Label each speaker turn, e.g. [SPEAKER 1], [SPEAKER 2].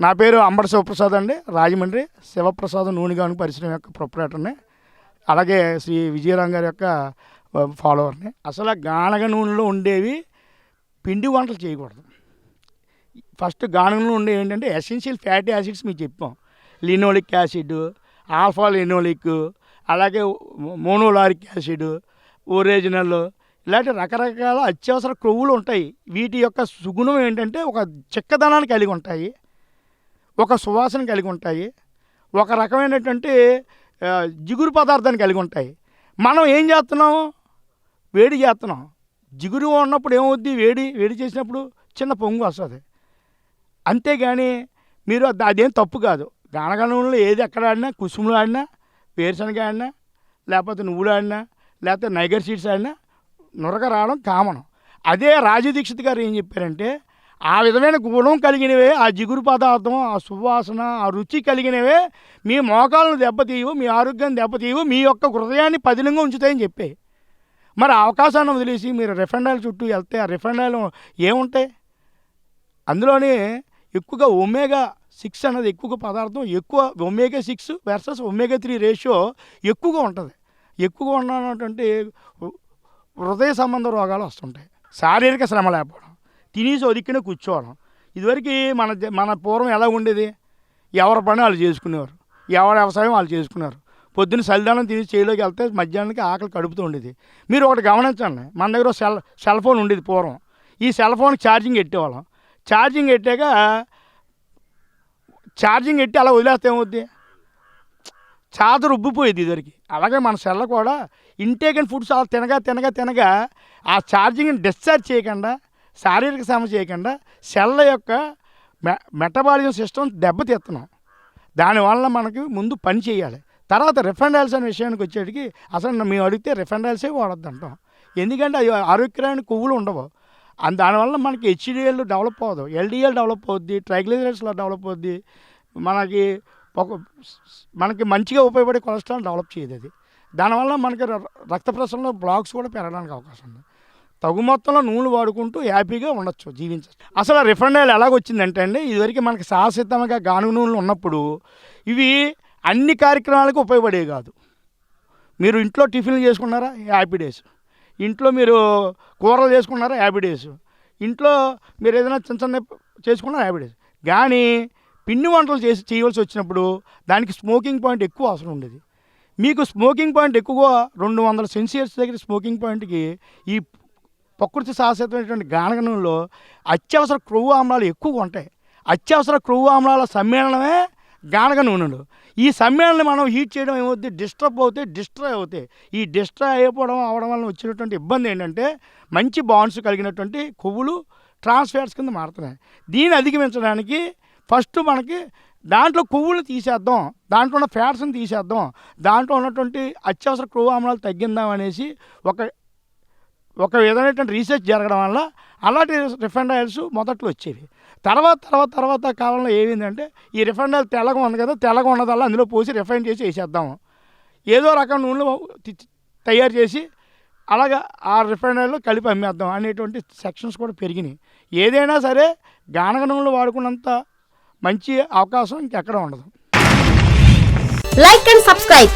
[SPEAKER 1] నా పేరు అంబటి శివప్రసాద్ అండి. రాజమండ్రి శివప్రసాద్ నూనెగాను పరిశ్రమ యొక్క ప్రొపరేటర్ని అలాగే శ్రీ విజయరామ్ గారి యొక్క ఫాలోవర్ని అసలు గానగ నూనెలో ఉండేవి పిండి వంటలు చేయకూడదు. ఫస్ట్ గానగ నూనె ఉండేవి ఏంటంటే ఎసెన్షియల్ ఫ్యాటీ యాసిడ్స్ మీకు చెప్పాం. లినోలిక్ యాసిడ్ ఆల్ఫా లినోలిక్ అలాగే మోనోలారిక్ యాసిడ్ ఒరిజినల్ ఇలాంటి రకరకాల అత్యవసర క్రొవ్వులు ఉంటాయి. వీటి యొక్క సుగుణం ఏంటంటే ఒక చిక్కదనాన్ని కలిగి ఉంటాయి. ఒక సువాసన కలిగి ఉంటాయి. ఒక రకమైనటువంటి జిగురు పదార్థాన్ని కలిగి ఉంటాయి. మనం ఏం చేస్తున్నాం? వేడి చేస్తున్నాం. జిగురు ఉన్నప్పుడు ఏమవుద్ది? వేడి వేడి చేసినప్పుడు చిన్న పొంగు వస్తుంది. అంతేగాని మీరు అదేం తప్పు కాదు. గానగణంలో ఏది ఎక్కడ ఆడినా కుసుములు ఆడినా వేరుశనగ ఆడినా లేకపోతే నువ్వులు ఆడినా లేకపోతే నైగర్ సీడ్స్ ఆడినా నురగ రావడం కామనం. అదే రాజదీక్షిత్ గారు ఏం చెప్పారంటే ఆ విధమైన గుణం కలిగినవే ఆ జిగురు పదార్థం ఆ సువాసన ఆ రుచి కలిగినవే మీ మోకాలను దెబ్బతీయవు మీ ఆరోగ్యాన్ని దెబ్బతీయవు మీ యొక్క హృదయాన్ని పదిలంగా ఉంచుతాయని చెప్పాయి మరి అవకాశాన్ని వదిలేసి మీరు రిఫండ్ ఆయిల్ చుట్టూ వెళ్తే ఆ రిఫండ్ ఆయిల్ ఏముంటాయి? అందులోనే ఎక్కువగా ఒమేగా సిక్స్ అన్నది ఎక్కువ పదార్థం ఎక్కువ omega six versus omega three ratio ఎక్కువగా ఉంటుంది. ఎక్కువగా ఉన్నటువంటి హృదయ సంబంధ రోగాలు వస్తుంటాయి. శారీరక శ్రమ లేకపోవడం. తినేసి ఒదిక్కిన కూర్చోవడం ఇదివరకు మన మన పూర్వం ఎలా ఉండేది? ఎవరి పని వాళ్ళు చేసుకునేవారు. ఎవరి వ్యవసాయం వాళ్ళు చేసుకున్నారు పొద్దున్న చలిదానం తిని చేలోకి వెళ్తే మధ్యాహ్నానికి ఆకలి కడుపుతూ ఉండేది. మీరు ఒకటి గమనించండి. మన దగ్గర సెల్ సెల్ ఫోన్ ఉండేది పూర్వం. ఈ సెల్ ఫోన్కి ఛార్జింగ్ పెట్టేవాళ్ళం ఛార్జింగ్ పెట్టాక ఛార్జింగ్ ఎట్టి అలా వదిలేస్తే ఏమవుద్ది? చాదరు ఉబ్బిపోయేది ఇద్దరికి అలాగే మన సెల్ల కూడా ఇంటేక్ అండ్ ఫుడ్స్ అలా తినగా తినగా తినగా ఆ ఛార్జింగ్ని డిశ్చార్జ్ చేయకుండా శారీరక శ్రమ చేయకుండా సెల్ల యొక్క మె మెటబాలిజం సిస్టమ్ దెబ్బతీస్తున్నాం. దానివల్ల మనకి ముందు పని చేయాలి. తర్వాత రిఫండ్ అనే విషయానికి వచ్చేటికి అసలు మేము అడిగితే రిఫండ్ ఆయిల్సే వాడద్దు అంటాం ఎందుకంటే అది ఆరోగ్యకరమైన కొవ్వులు ఉండవు. అండ్ దానివల్ల మనకి హెచ్డిఎల్ డెవలప్ అవ్వదు. ఎల్డిఎల్ డెవలప్ అవుద్ది ట్రైగ్లిజరైడ్స్లో డెవలప్ అవుద్ది. మనకి ఒక మనకి మంచిగా ఉపయోగపడే కొలెస్ట్రాల్ డెవలప్ చేయదు అది. దానివల్ల మనకి ర- రక్త ప్రసరణలో బ్లాక్స్ కూడా పెరగడానికి అవకాశం ఉంది. తగు మొత్తంలో నూనెలు వాడుకుంటూ హ్యాపీగా ఉండొచ్చు జీవించచ్చు. అసలు రిఫండ్ ఆయిల్ ఎలాగొచ్చిందంటే అండి ఇదివరకు మనకి శాశ్వతంగా గానుగ నూనెలు ఉన్నప్పుడు ఇవి అన్ని కార్యక్రమాలకు ఉపయోగపడేవి కాదు. మీరు ఇంట్లో టిఫిన్లు చేసుకున్నారా? Happy days. ఇంట్లో మీరు కూరలు చేసుకున్నారా? Happy days. ఇంట్లో మీరు ఏదైనా చిన్న చిన్న చేసుకున్నారా? Happy days. కానీ పిండి వంటలు చేసి చేయవలసి వచ్చినప్పుడు దానికి స్మోకింగ్ పాయింట్ ఎక్కువ అవసరం ఉండేది. మీకు స్మోకింగ్ పాయింట్ ఎక్కువ రెండు వందల సెన్సియర్స్ దగ్గర స్మోకింగ్ పాయింట్కి ఈ ప్రకృతి శాశ్వతమైనటువంటి గానగనంలో అత్యవసర క్రొవ్వు ఆమ్లాలు ఎక్కువగా ఉంటాయి. అత్యవసర క్రొవ్వు ఆమ్లాల సమ్మేళనమే గానగ నూనెలు. ఈ సమ్మేళనం మనం హీట్ చేయడం ఏమవుతుంది డిస్టర్బ్ అవుతాయి డిస్ట్రాయ్ అవుతాయి. ఈ డిస్ట్రాయ్ అయిపోవడం అవడం వల్ల వచ్చినటువంటి ఇబ్బంది ఏంటంటే మంచి బాండ్స్ కలిగినటువంటి కొవ్వులు ట్రాన్స్ఫర్స్ కింద మారుతున్నాయి. దీన్ని అధిగమించడానికి ఫస్ట్ మనకి దాంట్లో కొవ్వులు తీసేద్దాం. దాంట్లో ఉన్న ఫ్యాట్స్ని తీసేద్దాం. దాంట్లో ఉన్నటువంటి అత్యవసర క్రొవ్వు ఆమ్లాలు తగ్గిందాం అనేసి ఒక ఒక విధమైనటువంటి రీసెర్చ్ జరగడం వల్ల అలాంటి రిఫండ్ ఆయిల్స్ మొదట్లో వచ్చేవి. తర్వాత తర్వాత తర్వాత కాలంలో ఏమైందంటే ఈ రిఫండ్ ఆయిల్ తెల్లగా ఉంది కదా తెల్లగా ఉన్నదల్లా అందులో పోసి రిఫైన్ చేసి వేసేద్దాము. ఏదో రకం నూనెలు తయారు చేసి అలాగా ఆ రిఫైన్ ఆయిల్లో కలిపి అమ్మేద్దాం అనేటువంటి సెక్షన్స్ కూడా పెరిగినాయి. ఏదైనా సరే గానగ నూనెలు వాడుకున్నంత మంచి అవకాశం ఇంకెక్కడ ఉండదు.
[SPEAKER 2] Like and subscribe